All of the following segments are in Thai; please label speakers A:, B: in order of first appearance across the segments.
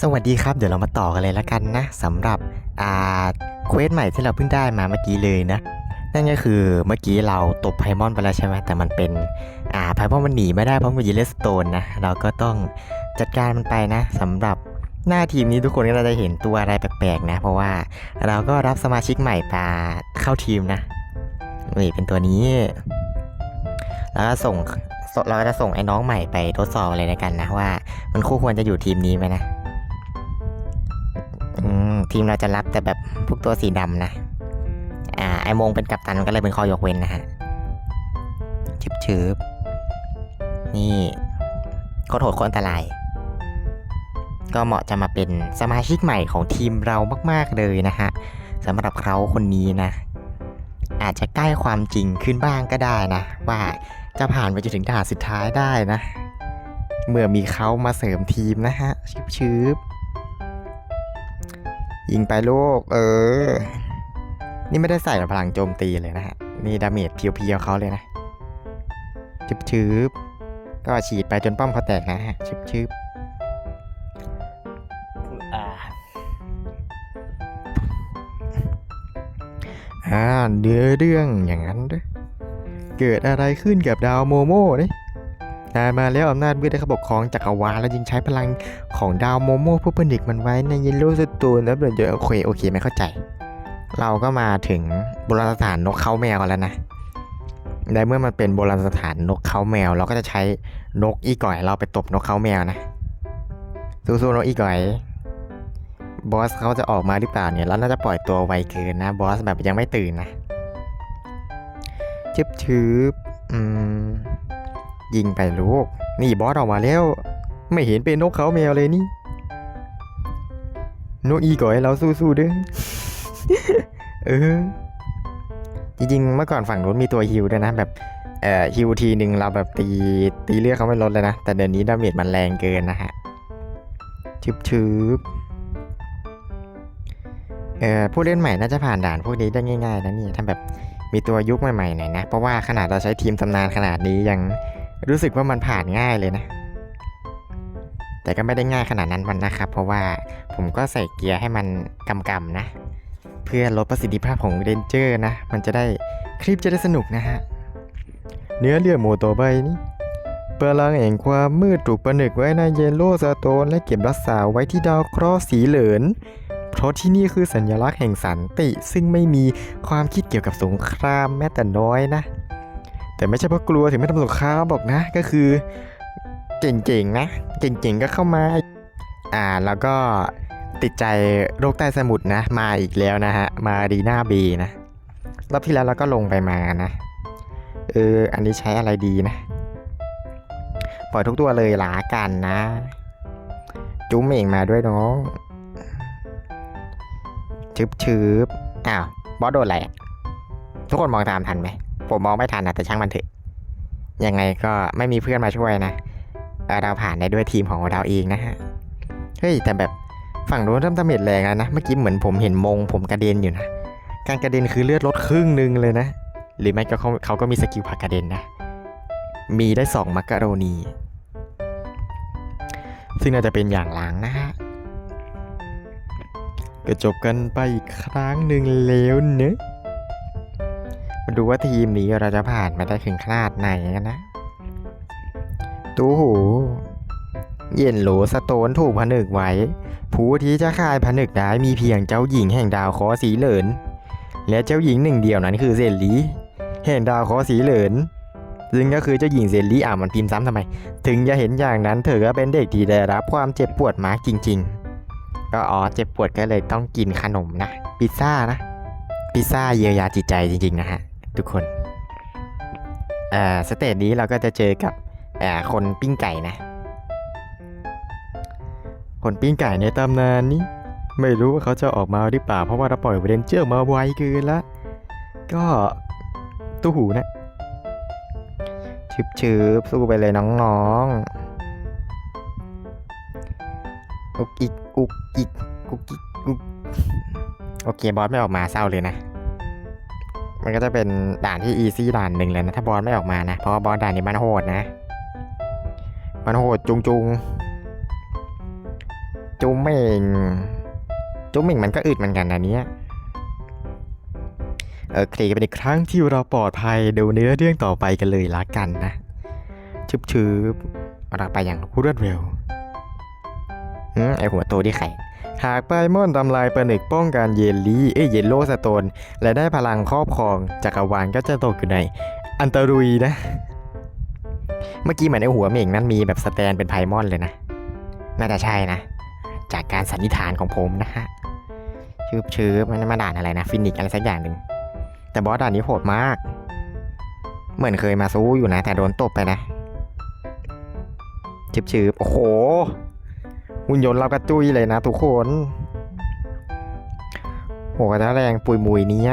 A: สวัสดีครับ เดี๋ยวเรามาต่อกันเลยละกันนะสำหรับอ่าเควสใหม่ที่เราเพิ่งได้มาเมื่อกี้เลยนะ นั่นก็คือเมื่อกี้เราตบไพมอนไปแล้วใช่ไหมแต่มันเป็นอ่าไพมอนมันหนีไม่ได้เพราะมันยู่เลสโตนนะเราก็ต้องจัดการมันไปนะสำหรับหน้าทีมนี้ทุกคนก็จะเห็นตัวอะไรแปลกๆนะ เพราะว่าเราก็รับสมาชิกใหม่มาเข้าทีมนะนี่เป็นตัวนี้ แล้วก็ส่งเราจะส่งไอ้น้องใหม่ไปทดสอบอะไรกันนะว่า มันคู่ควรจะอยู่ทีมนี้ไหมนะ ทีมเราจะรับแต่แบบพวกตัวสีดำนะ อ่า ไอโมงเป็นกัปตันก็เลยเป็นข้อยกเว้นนะฮะชืบชืบนี่โคตรโหดโคตรอันตราย ก็เหมาะจะมาเป็นสมาชิกใหม่ของทีมเรามาก ๆ เลยนะฮะสำหรับเขาคนนี้นะ อาจจะใกล้ความจริงขึ้นบ้างก็ได้นะ ว่าจะผ่านไปจนถึงด่านสุดท้ายได้นะ เมื่อมีเขามาเสริมทีมนะฮะชืบชืบ ยิงไปลูก เออ นี่ไม่ได้ใส่พลังโจมตีเลยนะฮะ นี่ดาเมจเพียวๆเขาเลยนะชึบชืบก็ฉีดไปจนป้อมเขาแตกนะฮะชึบชืบอ่าอ่าเนื้อเรื่องอย่างนั้นเด้อเกิดอะไรขึ้นกับดาวโมโม่เนี่ย นานมาแล้วอำนาจมืดได้ขาปกครองจักรวาลและจึงใช้พลังของดาวโมโม่เพื่อผนึกมันไว้ในเยลโล่สตูนแล้วเดี๋ยวโอเคโอเคไม่เข้าใจ เราก็มาถึงโบราณสถานนกเขาแมวแล้วนะในเมื่อมันเป็นโบราณสถานนกเขาแมว เราก็จะใช้นกอีก่อย เราไปตบนกเขาแมวนะสู้ๆนกอีก่อยบอสเขาจะออกมาหรือเปล่าเนี่ยแล้วน่าจะปล่อยตัวไวเกินนะบอสแบบยังไม่ตื่นนะชึบชืบอืม ยิงไปลูก นี่บอสออกมาแล้ว ไม่เห็นเป็นนกเขาแมวเลยนี่ นกอีก่อยเราสู้ๆด้อเออ จริงๆ เมื่อก่อนฝั่งนู้นมีตัวฮิวด้วยนะ แบบเอ่อฮิวทีหนึ่งเราแบบตีตีเลือดเขาไม่ลดเลยนะ แต่เดี๋ยวนี้ดาเมจมันแรงเกินนะฮะชืบชืบเอ่อผู้เล่นใหม่น่าจะผ่านด่านพวกนี้ได้ง่ายๆนะนี่ถ้าแบบมีตัวยุคใหม่ๆหน่อยนะ เพราะว่าขนาดเราใช้ทีมตำนานขนาดนี้ยัง รู้สึกว่ามันผ่านง่ายเลยนะ แต่ก็ไม่ได้ง่ายขนาดนั้นมันนะครับ เพราะว่าผมก็ใส่เกียร์ให้มันกำกำๆนะ เพื่อลดประสิทธิภาพของเรนเจอร์นะ มันจะได้คลิปจะได้สนุกนะฮะ เนื้อเรื่องโมโตอไปนี่พลังแห่งความมืดถูกประนึกไว้ในเยลโลสโตนและเก็บรักษาไว้ที่ดาวเคราะห์สีเหลือนเพราะที่นี่คือสัญลักษณ์แห่งสันติ ซึ่งไม่มีความคิดเกี่ยวกับสงครามแม้แต่น้อยนะ แต่ไม่ใช่เพราะกลัวถึงไม่ทำสงครามบอกนะ ก็คือเก่งๆนะ เก่งๆก็เข้ามาอ่าแล้วก็ติดใจโรคใต้สมุทรนะ มาอีกแล้วนะฮะ มาดีนาบีนะรอบที่แล้วเราก็ลงไปมานะเอออันนี้ใช้อะไรดีนะ ปล่อยทุกตัวเลยหลากันนะ จุ้มเองมาด้วยน้องชึบชึบอ้าวบอสโดนอะไรอะทุกคนมองตามทันไหม ผมมองไม่ทันนะแต่ช่างมันเถอะ ยังไงก็ไม่มีเพื่อนมาช่วยนะเเราผ่านได้ด้วยทีมของเราเองนะฮะ เฮ้ย แต่แบบฝั่งโน้นเริ่มดาเมจแรงแล้วนะ เมื่อกี้เหมือนผมเห็นมง ผมกระเด็นอยู่นะ การกระเด็นคือเลือดลดครึ่งหนึ่งเลยนะ หรือไม่ก็เขาเขาก็มีสกิลผักกระเด็นนะ มีได้สองมักกะโรนี ซึ่งน่าจะเป็นอย่างล้างนะฮะก็จบกันไปอีกครั้งหนึ่งแล้วเนอะ มาดูว่าทีมนี้เราจะผ่านมาได้ถึงขนาดไหนกันนะ ตู้หูเย็นโหลสโตนถูกผนึกไว้ ผู้ที่จะขายผนึกได้มีเพียงเจ้าหญิงแห่งดาวคอสีเหลิน และเจ้าหญิงหนึ่งเดียวนั้นคือเซนลีแห่งดาวคอสีเหลินซึ่งก็คือเจ้าหญิงเซนลีอ่ามันพิมพ์ซ้ำทำไม ถึงจะเห็นอย่างนั้นเธอก็เป็นเด็กที่ได้รับความเจ็บปวดมากจริง ๆ ก็อ๋อเจ็บปวดก็เลยต้องกินขนมนะ พิซซ่านะ พิซซ่าเยียวยาจิตใจจริงๆนะฮะ ทุกคนอ่าสเตจนี้เราก็จะเจอกับอ่าคนปิ้งไก่นะ คนปิ้งไก่ในตำนานนี้ ไม่รู้ว่าเขาจะออกมาหรือเปล่า เพราะว่าเราปล่อยเรนเจอร์มาไวเกินละ ก็ตู้หูนะชืบชืบสู้ไปเลยน้องๆอุกอิกอุกอิกอุกอิกอุกโอเคบอสไม่ออกมาเศร้าเลยนะ มันก็จะเป็นด่านที่อีซี่ด่านหนึ่งเลยนะ ถ้าบอสไม่ออกมานะ เพราะว่าบอสด่านนี้มันโหดนะ มันโหดจุงจุงจุ๊มเมงจุ๊มเมงมันก็อึดเหมือนกันนะเนี่ยเออเคลียร์กันเป็นอีกครั้งที่เราปลอดภัยดูเนื้อเรื่องต่อไปกันเลยละกันนะชึบชืบเราไปอย่างรวดเร็วอืมไอหัวโตที่ไข่ หากไปม่อนทำลายปลาหนึกป้องกันเยลลี่เอ้ยเยลโลสโตน และได้พลังครอบครองจักรวาลก็จะตกอยู่ในอันตรุยนะ เมื่อกี้เหมือนในหัวเม่งนั้นมีแบบสแตนเป็นไพมอนเลยนะ น่าจะใช่นะ จากการสันนิษฐานของผมนะฮะชืบชืบมันมาด่านอะไรนะฟินิกอะไรสักอย่างหนึ่งแต่บอสด่านนี้โหดมาก เหมือนเคยมาสู้อยู่นะ แต่โดนตบไปนะชืบชืบโอ้โห หุ่นยนต์เรากระจุยเลยนะทุกคนโหกระทะแรงปุยมุยเนี้ย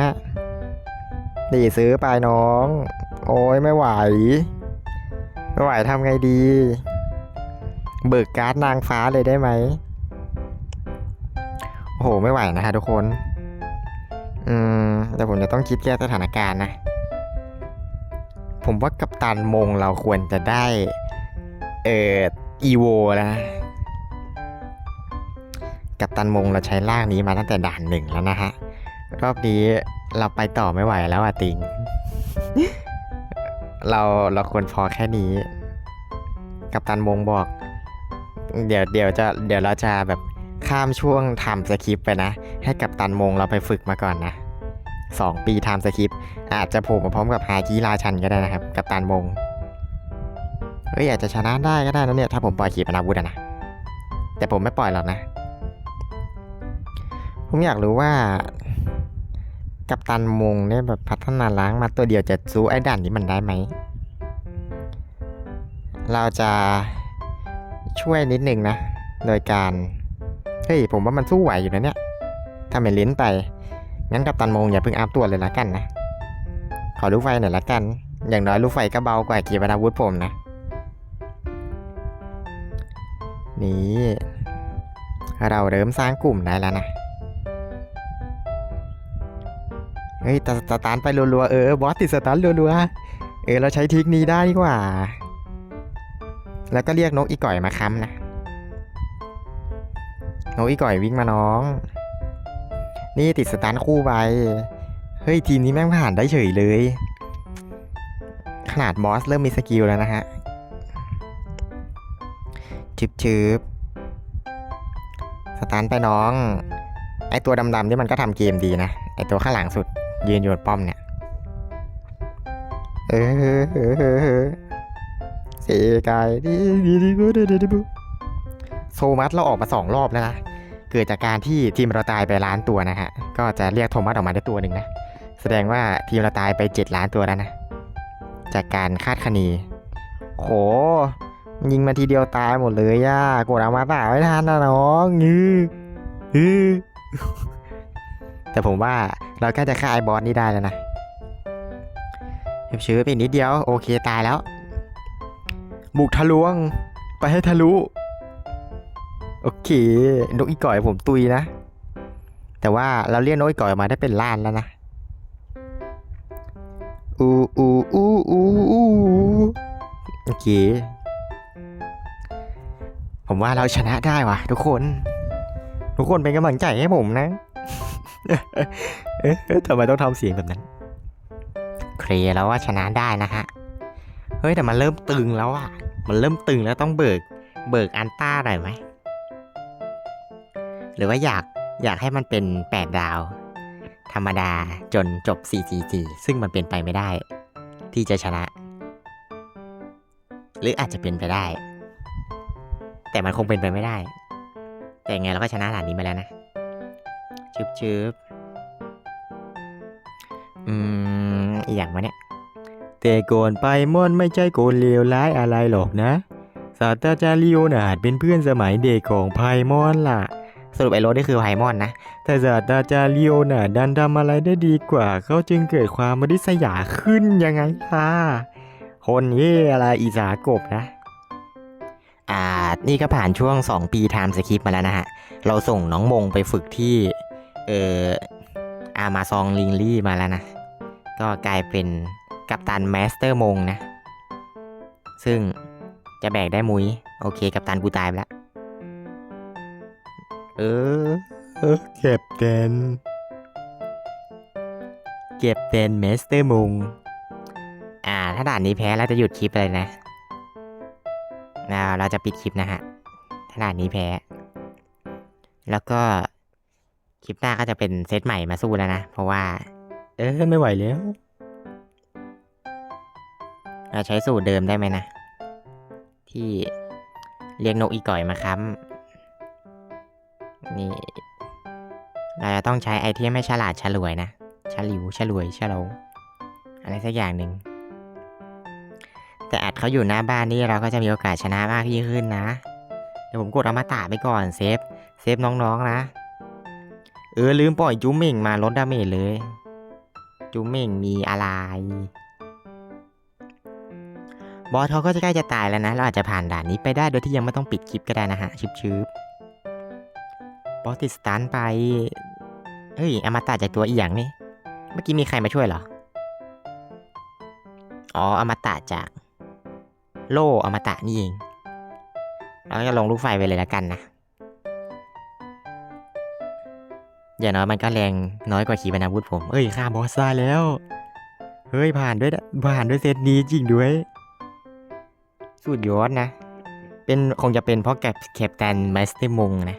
A: ดีซื้อไปน้อง โอ้ยไม่ไหว ไม่ไหวทำไงดี เบิกการ์ดนางฟ้าเลยได้ไหมโอ้โหไม่ไหวนะฮะทุกคน อืมแต่ผมจะต้องคิดแก้สถานการณ์นะ ผมว่ากัปตันมงเราควรจะได้ เอ่ออีโวนะ กัปตันมงเราใช้ล่างนี้มาตั้งแต่ด่านหนึ่งแล้วนะฮะ รอบนี้เราไปต่อไม่ไหวแล้วอะติง เราเราควรพอแค่นี้ กัปตันมงบอก เดี๋ยวเดี๋ยวจะเดี๋ยวเราจะแบบข้ามช่วงทำสคริปไปนะ ให้กัปตันมงเราไปฝึกมาก่อนนะสองปีทำสคริปอาจจะโผล่มาพร้อมกับฮากิราชันก็ได้นะครับ กัปตันมงเฮ้ยอาจจะชนะได้ก็ได้นะเนี่ยถ้าผมปล่อยขีปนาวุธนะแต่ผมไม่ปล่อยหรอกนะ ผมอยากรู้ว่า กัปตันมงเนี่ยแบบพัฒนาล้างมาตัวเดียวจะสู้ไอ้ด่านนี้มันได้ไหม เราจะช่วยนิดนึงนะ โดยการ เฮ้ย ผมว่ามันสู้ไหวอยู่นะเนี่ยถ้าไม่ลิ้นไป งั้นกัปตันมงอย่าเพิ่งอัพตัวเลยละกันนะ ขอลูกไฟหน่อยละกัน อย่างน้อยลูกไฟก็เบากว่าขีปนาวุธผมนะ นี่เราเริ่มสร้างกลุ่มได้แล้วนะ เฮ้ยแต่สตาร์ทไปรัวๆเออบอสติดสตาร์ทรัวๆเออเราใช้ทริกนี้ได้ดีกว่า แล้วก็เรียกนกอีก่อยมาค้ำนะนกอีก่อยวิ่งมาน้อง นี่ติดสตาร์ทคู่ไปเฮ้ยทีมนี้แม่งผ่านได้เฉยเลย ขนาดบอสเริ่มมีสกิลแล้วนะฮะชืบชืบสตาร์ทไปน้อง ไอตัวดำๆที่มันก็ทำเกมดีนะ ไอตัวข้างหลังสุด ยืนโยนป้อมเนี่ย เออเออเออเออเออเสกายดีดีดีกูดีดีบูโซมัสเราออกมาสองรอบแล้วนะ เกิดจากการที่ทีมเราตายไปล้านตัวนะฮะ ก็จะเรียกโทมัสออกมาได้ตัวหนึ่งนะ แสดงว่าทีมเราตายไปเจ็ดล้านตัวแล้วนะ จากการคาดคะเนโหยิงมาทีเดียวตายหมดเลยย่ากดเอามาตาไม่ทันนะน้องงือฮือแต่ผมว่าเราแค่จะฆ่าไอ้บอสนี่ได้แล้วนะชื้อไปนิดเดียว โอเคตายแล้ว บุกทะลวง ไปให้ทะลุ โอเคนกอีก่อยผมตุยนะ แต่ว่าเราเรียกนกอีก่อยมาได้เป็นล้านแล้วนะอูอูอูอูอูโอเค ผมว่าเราชนะได้ว่ะ ทุกคน ทุกคนเป็นกำลังใจให้ผมนะ เอ๊ะทำไมต้องทำเสียงแบบนั้น เคลียร์แล้วว่าชนะได้นะฮะ เฮ้ยแต่มันเริ่มตึงแล้วอะ มันเริ่มตึงแล้วต้องเบิก เบิกอันต้าหน่อยไหม หรือว่าอยากอยากให้มันเป็น 8 ดาว ธรรมดาจนจบ 4GG ซึ่งมันเป็นไปไม่ได้ ที่จะชนะ หรืออาจจะเป็นไปได้ แต่มันคงเป็นไปไม่ได้ แต่ไงเราก็ชนะด่านนี้มาแล้วนะ ชึบชึบอืมอหย่างวะเนี่ยแต่ก่อนไปม่อนไม่ใช่โกนเลวร้ายอะไรหรอกนะศาสตราจารย์ลีโอนาร์ดเป็นเพื่อนสมัยเด็กของไพมอนล่ะ สรุปไอ้รถนี่คือไพมอนนะ แต่ศาสตราจารย์ลีโอนาร์ดดันทำอะไรได้ดีกว่า เขาจึงเกิดความมริษยาขึ้นยังไงล่ะคนเย่อะไรอีสากบนะ อ่า นี่ก็ผ่านช่วง 2 ปีไทม์สคริปมาแล้วนะฮะ เราส่งน้องมงไปฝึกที่ เอ่ออามาซองลิงลี่มาแล้วนะ ก็กลายเป็นกัปตันแมสเตอร์มงนะ ซึ่งจะแบกได้มุ้ยโอเค กัปตันกูตายไปแล้ว เออเออเก็บเต็นเก็บเต็นเมสเตอร์มุงอ่า ถ้าด่านนี้แพ้เราจะหยุดคลิปเลยนะเราเราจะปิดคลิปนะฮะ ถ้าด่านนี้แพ้ แล้วก็ คลิปหน้าก็จะเป็นเซตใหม่มาสู้แล้วนะ เพราะว่า เออไม่ไหวแล้วเราใช้สูตรเดิมได้ไหมนะ ที่เรียกนกอีก่อยมาค้ำนี่เราจะต้องใช้ไอเทมให้ฉลาดฉลวยนะฉลิวฉลวยฉลงอะไรสักอย่างหนึ่งแต่อัดเขาอยู่หน้าบ้านนี่เราก็จะมีโอกาสชนะมากยิ่งขึ้นนะ เดี๋ยวผมกดอมตะไปก่อนเซฟ เซฟน้องๆนะ เออลืมปล่อยจูเม่งมาลดดาเมจเลย จูเม่งมีอะไร บอสเขาก็จะใกล้จะตายแล้วนะ เราอาจจะผ่านด่านนี้ไปได้โดยที่ยังไม่ต้องปิดคลิปก็ได้นะฮะชิบชืบบอสติดสตันไป เฮ้ยอมตะจากตัวอีหยังนี่ เมื่อกี้มีใครมาช่วยเหรอ อ๋ออมตะจาก โล่อมตะนี่เองเราก็จะลงลูกไฟไปเลยแล้วกันนะ อย่างน้อยมันก็แรงน้อยกว่าขีปนาวุธผม เอ้ยฆ่าบอสได้แล้ว เฮ้ยผ่านด้วยนะผ่านด้วยเซตนี้จริงด้วย สุดยอดนะ เป็นคงจะเป็นเพราะแกแคปตันมาสเตอร์มงนะ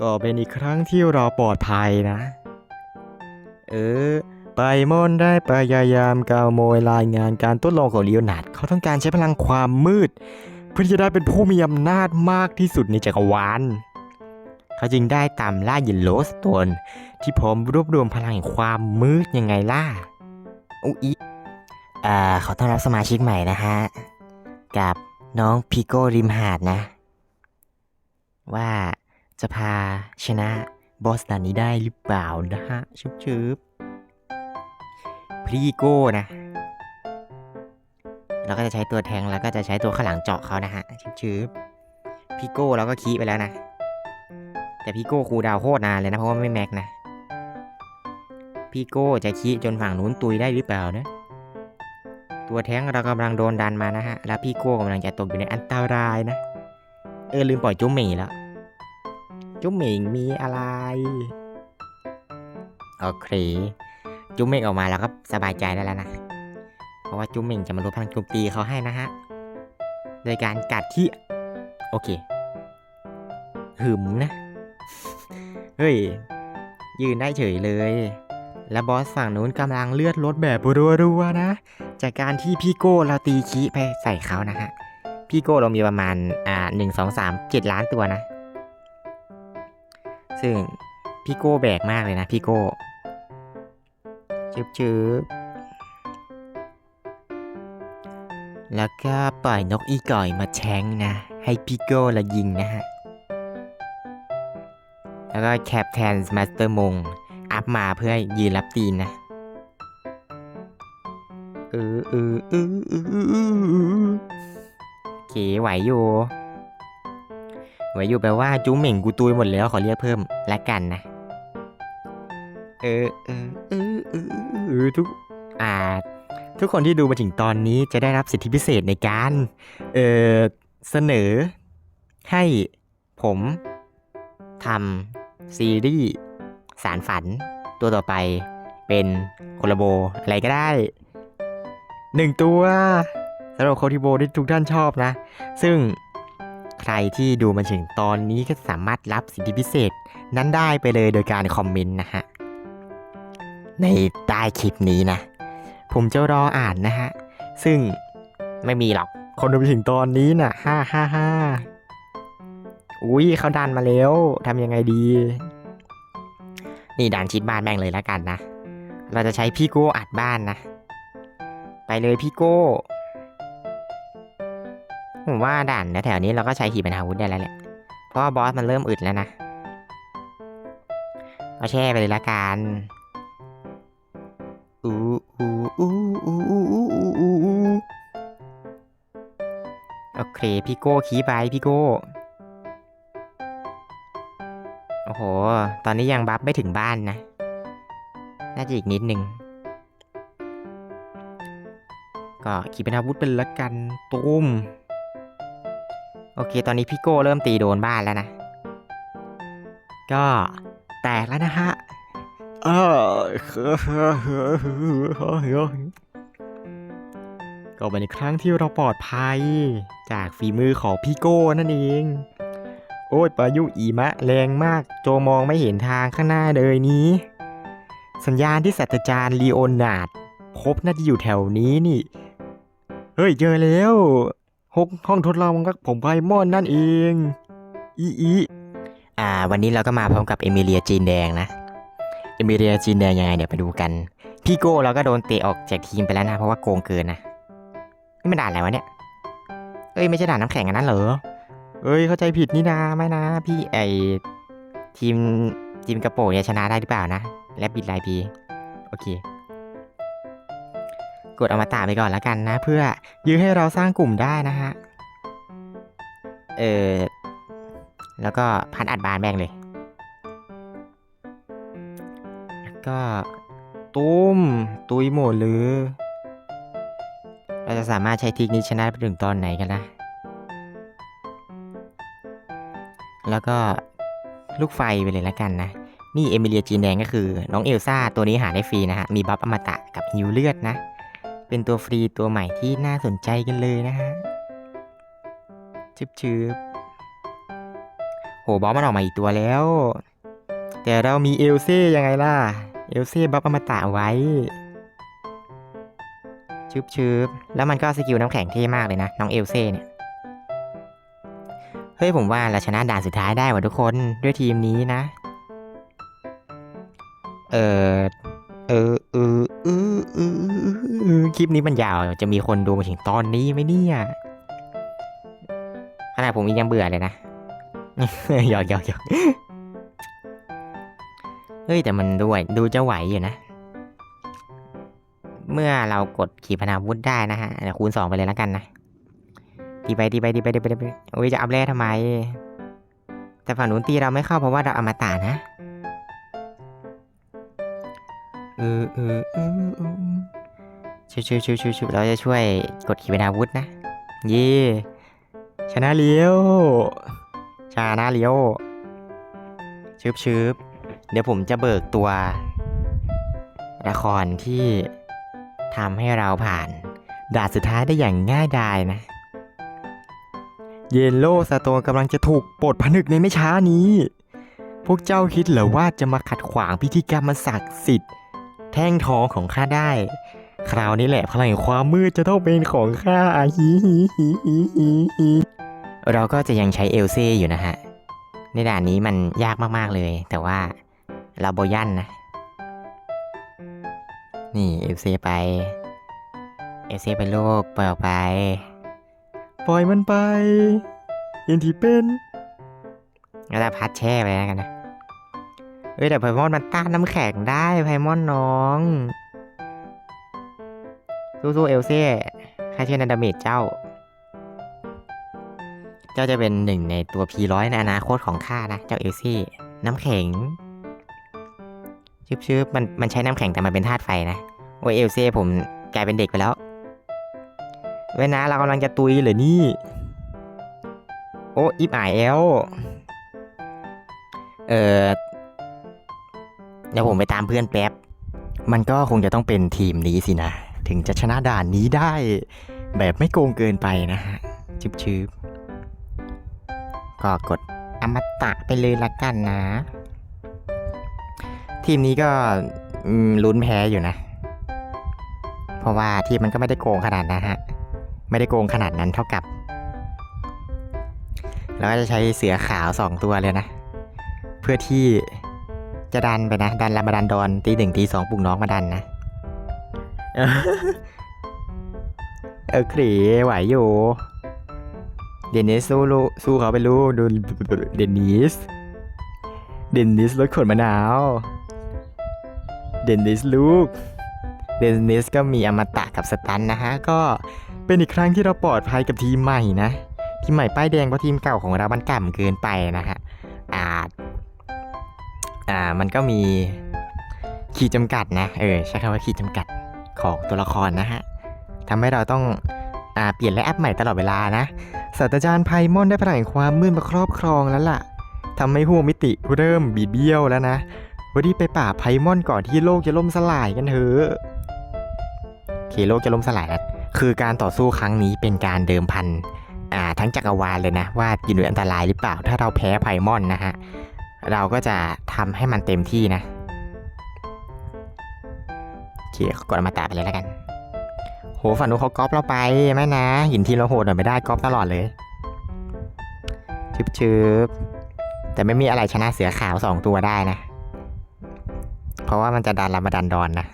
A: ก็เป็นอีกครั้งที่เราปลอดภัยนะ เออไปมอนได้พยายามกาวโมยรายงานการทดลองของลีโอนาร์ดเขาต้องการใช้พลังความมืด เพื่อที่จะได้เป็นผู้มีอำนาจมากที่สุดในจักรวาล เขาจึงได้ตามล่ายินโลสโตนที่พร้อมรวบรวมพลังแห่งความมืดยังไงล่ะอุ๊ยอ่าขอต้อนรับสมาชิกใหม่นะฮะ กับน้องพิโก้ริมหาดนะ ว่าจะพาชนะบอสด่านนี้ได้หรือเปล่านะฮะชุบชุบพี่โก้นะ เราก็จะใช้ตัวแทงแล้วก็จะใช้ตัวข้างหลังเจาะเขานะฮะชุบชุบพี่โก้เราก็คีบไปแล้วนะ แต่พี่โก้คูดาวโคตรนานเลยนะเพราะว่าไม่แม็กนะ พี่โก้จะคีจนฝั่งนู้นตุยได้หรือเปล่านะตัวแท้งเรากำลังโดนดันมานะฮะ แล้วพี่โก้กำลังจะตกอยู่ในอันตรายนะ เออลืมปล่อยจุ๊มหมี่แล้ว จุ๊มหมี่มีอะไรโอเคจุ๊มหมี่ออกมาแล้วก็สบายใจได้แล้วนะ เพราะว่าจุ๊มหมี่จะมาลดพลังโจมตีเขาให้นะฮะ โดยการกัดที่ โอเค หึมนะ เฮ้ย ยืนได้เฉยเลย แล้วบอสฝั่งนู้นกำลังเลือดลดแบบรัวๆนะ จากการที่พี่โก้เราตีคีไปใส่เขานะฮะ พี่โก้เรามีประมาณ อ่าหนึ่งสองสามเจ็ดล้านตัวนะ ซึ่งพี่โก้แบกมากเลยนะพี่โก้ชืบชืบแล้วก็ปล่อยนกอีก่อยมาแทงนะ ให้พี่โก้ละยิงนะฮะ แล้วก็แคปแทนมาสเตอร์มง อัพมาเพื่อยืนรับตีนนะเออเออเออเออเออเออโอเคไหวอยู่ไหวอยู่แปลว่าจุ้มเหม่งกูตุยหมดแล้วขอเรียกเพิ่มละกันนะ เออเออเออเออเออทุกอ่าทุกคนที่ดูมาถึงตอนนี้จะได้รับสิทธิพิเศษในการ เออเสนอให้ผมทำ ซีรีส์สารฝันตัวต่อไปเป็นโคลาโบอะไรก็ได้หนึ่งตัวสำหรับโคทิโบที่ทุกท่านชอบนะ ซึ่งใครที่ดูมาถึงตอนนี้ก็สามารถรับสิทธิพิเศษนั้นได้ไปเลยโดยการคอมเมนต์นะฮะ ในใต้คลิปนี้นะ ผมจะรออ่านนะฮะ ซึ่งไม่มีหรอกคนดูไปถึงตอนนี้น่ะฮ่าฮ่าฮ่า อุ้ยเขาดันมาแล้วทำยังไงดี นี่ดันชิดบ้านแม่งเลยแล้วกันนะ เราจะใช้พี่โก้อัดบ้านนะ ไปเลยพี่โก้ผมว่าด่านแถวนี้เราก็ใช้ขีปนาวุธได้แล้วแหละ เพราะบอสมันเริ่มอึดแล้วนะก็แช่ไปเลยละกันอู้อู้อู้อู้อู้อู้อู้อู้โอเคพี่โก้ขี่ไปพี่โก้ อ้โห ตอนนี้ยังบัฟไม่ถึงบ้านนะ น่าจะอีกนิดนึง ก็ขีปนาวุธเป็นละกันตุ้ม โอเค ตอนนี้พี่โก้เริ่มตีโดนบ้านแล้วนะ ก็แตกแล้วนะฮะเออก็เป็นครั้งที่เราปลอดภัยจากฝีมือของพี่โก้นั่นเอง โอ้ยปายุอีมะแรงมาก โจมองไม่เห็นทางข้างหน้าเลยนี้ สัญญาณที่ศาสตราจารย์ลีโอนาร์ดพบน่าจะอยู่แถวนี้นี่ เฮ้ยเจอแล้วห้องห้องทดลองกับผมไพมอนนั่นเอง อีอีอ่า วันนี้เราก็มาพร้อมกับเอมิเลียจีนแดงนะ เอมิเลียจีนแดงยังไงเดี๋ยวไปดูกัน พี่โก้เราก็โดนเตะออกจากทีมไปแล้วนะ เพราะว่าโกงเกินนะ นี่มันด่านอะไรวะเนี่ย เอ้ยไม่ใช่ด่านน้ำแข็งอันนั้นเหรอ เอ้ยเข้าใจผิดนี่นาไม่นะ พี่ไอทีมทีมกระโปรงชนะได้หรือเปล่านะและบิดไลน์พีโอเค กดอมาตาไปก่อนแล้วกันนะ เพื่อยื้อให้เราสร้างกลุ่มได้นะฮะเออแล้วก็พันอัดบานแบ่งเลยแล้วก็ตุ้มตุยหมดเลยเราจะสามารถใช้ทิกนี้ชนะไปถึงตอนไหนกันนะ แล้วก็ลูกไฟไปเลยแล้วกันนะ นี่เอมิเลียจีนแดงก็คือ น้องเอลซ่าตัวนี้หาได้ฟรีนะฮะ มีบัฟอมตะกับฮิวเลือดนะ เป็นตัวฟรีตัวใหม่ที่น่าสนใจกันเลยนะฮะชืบชืบโหบอสมันออกมาอีกตัวแล้ว แต่เรามีเอลเซ่ยังไงล่ะ เอลเซ่บัฟอมตะไว้ชืบชืบแล้วมันก็สกิลน้ำแข็งเท่มากเลยนะ น้องเอลเซ่เนี่ย เฮ้ยผมว่าเราชนะด่านสุดท้ายได้ว่ะทุกคนด้วยทีมนี้นะเออเออเออเออเออเออคลิปนี้มันยาวจะมีคนดูมาถึงตอนนี้ไหมเนี่ยขนาดผมยังเบื่อเลยนะหยอกหยอกหยอกเฮ้ยแต่มันด้วยดูจะไหวอยู่นะ เมื่อเรากดขีปนาวุธได้นะฮะเดี๋ยวคูณสองไปเลยแล้วกันนะ ตีไปตีไปตีไปตีไปตีไปโอ้ยจะอัพแร่ทำไม แต่ฝั่งนู้นตีเราไม่เข้าเพราะว่าเราอมตะนะเออเออเออเออช่วยช่วยช่วยช่วยช่วยเราจะช่วยกดขีปนาวุธนะ เย่ชนะเลี้ยวชนะเลี้ยวชืบชืบเดี๋ยวผมจะเบิกตัว ละครที่ทำให้เราผ่านด่านสุดท้ายได้อย่างง่ายดายนะ เยนโลสโตนกำลังจะถูกปลดผนึกในไม่ช้านี้ พวกเจ้าคิดเหรอว่าจะมาขัดขวางพิธีกรรมศักดิ์สิทธิ์ แท่งทองของข้าได้ คราวนี้แหละพลังแห่งความมืดจะต้องเป็นของข้าฮิฮิฮิฮิฮิเราก็จะยังใช้เอลเซ่อยู่นะฮะ ในด่านนี้มันยากมากๆเลย แต่ว่าเราโบยันนะ นี่เอลเซ่ไป เอลเซ่ไปโลกปล่อยออกไป ปล่อยมันไปยินที่เป็นแล้วพัดแช่ไปแล้วกันนะ เอ้ยแต่ไพมอนมันต้านน้ำแข็งได้ไพมอนน้อง สู้ๆเอลเซ่ข้าเชื่อในดาเมจเจ้า เจ้าจะเป็นหนึ่งในตัวพีร้อยในอนาคตของข้านะ เจ้าเอลซี่ น้ำแข็งชืบๆมันมันใช้น้ำแข็งแต่มันเป็นธาตุไฟนะ โอ้ยเอลเซ่ผมกลายเป็นเด็กไปแล้ว เว้ยนะเรากำลังจะตุยเหรอนี่ โอ้อิบอายเอลเออเดี๋ยวผมไปตามเพื่อนแป๊บ มันก็คงจะต้องเป็นทีมนี้สินะ ถึงจะชนะด่านนี้ได้ แบบไม่โกงเกินไปนะฮะชืบชืบก็กดอมตะไปเลยละกันนะ ทีมนี้ก็ลุ้นแพ้อยู่นะ เพราะว่าทีมมันก็ไม่ได้โกงขนาดนั้นฮะ ไม่ได้โกงขนาดนั้นเท่ากับ แล้วก็จะใช้เสือขาวสองตัวเลยนะ เพื่อที่จะดันไปนะ ดันลามาดันดอนตีหนึ่งตีสองปลุกน้องมาดันนะเออครีไหวอยู่ เดนิสสู้ลูสู้เขาไปลูกดูเดนิส เดนิสรถขนมะนาว เดนิสลูก เดนิสก็มีอมตะกับสตันนะฮะ ก็ เป็นอีกครั้งที่เราปลอดภัยกับทีมใหม่นะ ทีมใหม่ป้ายแดงเพราะทีมเก่าของเรามันก่ำเกินไปนะฮะอาจอ่ามันก็มีขีดจำกัดนะ เออใช้คำว่าขีดจำกัดของตัวละครนะฮะทำให้เราต้องอ่าเปลี่ยนและแอปใหม่ตลอดเวลานะศาสตราจารย์ไพมอนได้พลังแห่งความมืดมาครอบครองแล้วล่ะทำให้ห่วงมิติเริ่มบีบเบี้ยวแล้วนะวันนี้ไปป่าไพมอนก่อนที่โลกจะล่มสลายกันเถอะโอเคโลกจะล่มสลายแล้ว คือการต่อสู้ครั้งนี้เป็นการเดิมพันอ่าทั้งจักรวาลเลยนะ ว่าอยู่ในอันตรายหรือเปล่า ถ้าเราแพ้ไพมอนนะฮะ เราก็จะทำให้มันเต็มที่นะโอเคกดมาตาไปเลยแล้วกัน โหฝั่งนู้นเขาก๊อปเราไปแม่นะหินทีเราโหดหน่อยไม่ได้ก๊อปตลอดเลยชึบชึบแต่ไม่มีอะไรชนะเสือขาวสองตัวได้นะ เพราะว่ามันจะดันเรามาดันดอนนะ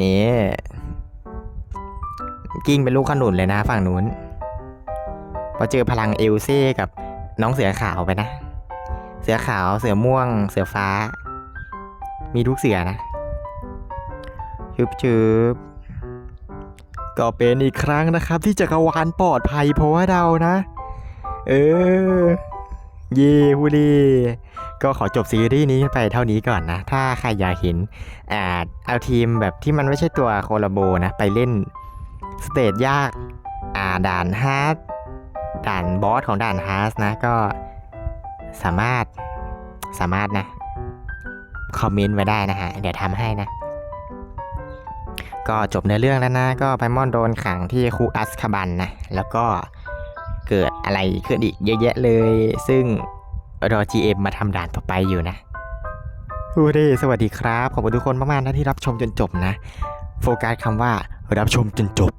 A: นี่กิ้งเป็นลูกขนุนเลยนะฝั่งนู้นพอเจอพลังเอลเซ่กับน้องเสือขาวไปนะ เสือขาวเสือม่วง เสือฟ้า มีทุกเสือนะชืบชืบก็เป็นอีกครั้งนะครับ ที่จักรวาลปลอดภัยเพราะว่าเรานะ เออ เย่ฮูดี ก็ขอจบซีรีส์นี้ไปเท่านี้ก่อนนะ ถ้าใครอยากเห็นอ่าเอาทีมแบบที่มันไม่ใช่ตัวโคลาโบนะ ไปเล่นสเตจยากอ่าด่านฮาร์ดด่านบอสของด่านฮาร์ดนะ ก็สามารถสามารถนะคอมเมนต์ไว้ได้นะฮะ เดี๋ยวทำให้นะ ก็จบในเรื่องแล้วนะ ก็ไพมอนโดนขังที่คูอัสคาบันนะ แล้วก็เกิดอะไรขึ้นอีกเยอะแยะเลย ซึ่ง รอ GM มาทำด่านต่อไปอยู่นะฮูเร่สวัสดีครับ ขอบคุณทุกคนมากๆนะที่รับชมจนจบนะ โฟกัสคำว่ารับชมจนจบ